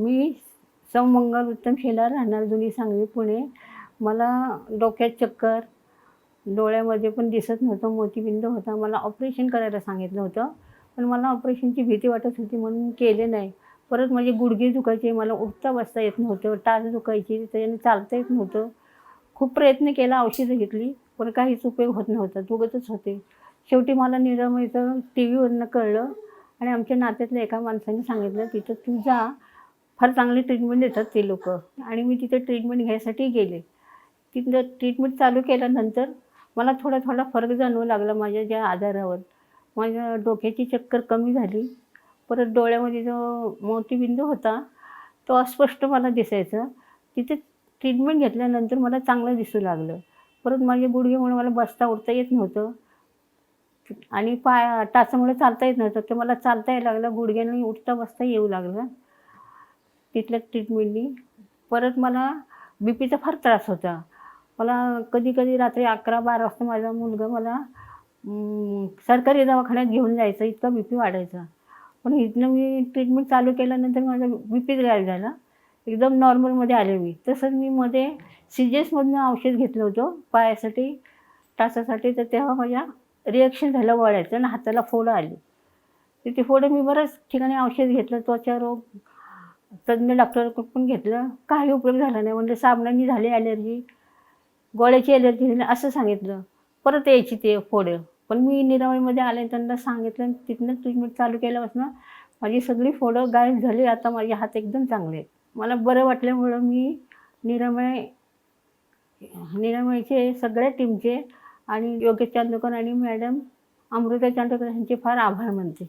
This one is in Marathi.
मी सौमंगल उत्तम शेला राहणार जुनी सांगली पुणे. मला डोक्यात चक्कर डोळ्यामध्ये पण दिसत नव्हतं मोतीबिंद होता. मला ऑपरेशन करायला सांगितलं होतं पण मला ऑपरेशनची भीती वाटत होती म्हणून केले नाही. परत माझे गुडघे दुखायचे मला उठता बसता येत नव्हतं टाच दुखायची त्याच्याने चालता येत नव्हतं. खूप प्रयत्न केला औषधं घेतली पण काहीच उपयोग होत नव्हता दुखतच होते. शेवटी मला निरामयचं टी व्हीवरनं कळलं आणि आमच्या नात्यातल्या एका माणसाने सांगितलं तिथं तू जा फार चांगली ट्रीटमेंट देतात ते लोक. आणि मी तिथे ट्रीटमेंट घ्यायसाठी गेले. तिथं ट्रीटमेंट चालू केल्यानंतर मला थोडा थोडा फरक जाणवू लागला माझ्या ज्या आजारावर. माझ्या डोक्याची चक्कर कमी झाली. परत डोळ्यामध्ये जो मोतीबिंदू होता तो अस्पष्ट मला दिसायचा. तिथे ट्रीटमेंट घेतल्यानंतर मला चांगलं दिसू लागलं. परत माझे गुडघेमुळे मला बसता उठता येत नव्हतं. आणि पाय टाचामुळे चालता येत नव्हतं. तर मला चालता यायला लागलं. गुडघ्यांनी उठता बसता येऊ लागलं. तिथल्या ट्रीटमेंटनी परत मला बी पीचा फार त्रास होता. मला कधी कधी रात्री अकरा बारा वाजता माझा मुलगा मला सरकारी दवाखान्यात घेऊन जायचा इतका बी पी वाढायचा. पण इथनं मी ट्रीटमेंट चालू केल्यानंतर माझा बी पीच गायब झाला. एकदम नॉर्मलमध्ये आले मी. तसंच मी मध्ये सिजेसमधनं औषध घेतलं होतं. पायासाठी टाचासाठी तर तेव्हा माझ्या रिॲक्शन झालं वळायचं आणि हाताला फोडं आली. तर ते फोडं मी बऱ्याच ठिकाणी औषध घेतलं त्वचा रोग तज्ज्ञ डॉक्टरकडून पण घेतलं. काही उपयोग झाला नाही. म्हणजे साबणाने झाली ॲलर्जी गोळ्याची ॲलर्जी झाली असं सांगितलं. परत यायची ते फोडं. पण मी निरामयमध्ये आले त्यांना सांगितलं आणि तिथनं ट्रीटमेंट चालू केल्यापासून माझी सगळी फोडं गायब झाली. आता माझे हात एकदम चांगले आहेत. मला बरं वाटल्यामुळं मी निरामय निरामयचे सगळ्या टीमचे आणि योगेश चांदोकर आणि मॅडम अमृता चांदोकर यांचे फार आभार मानते.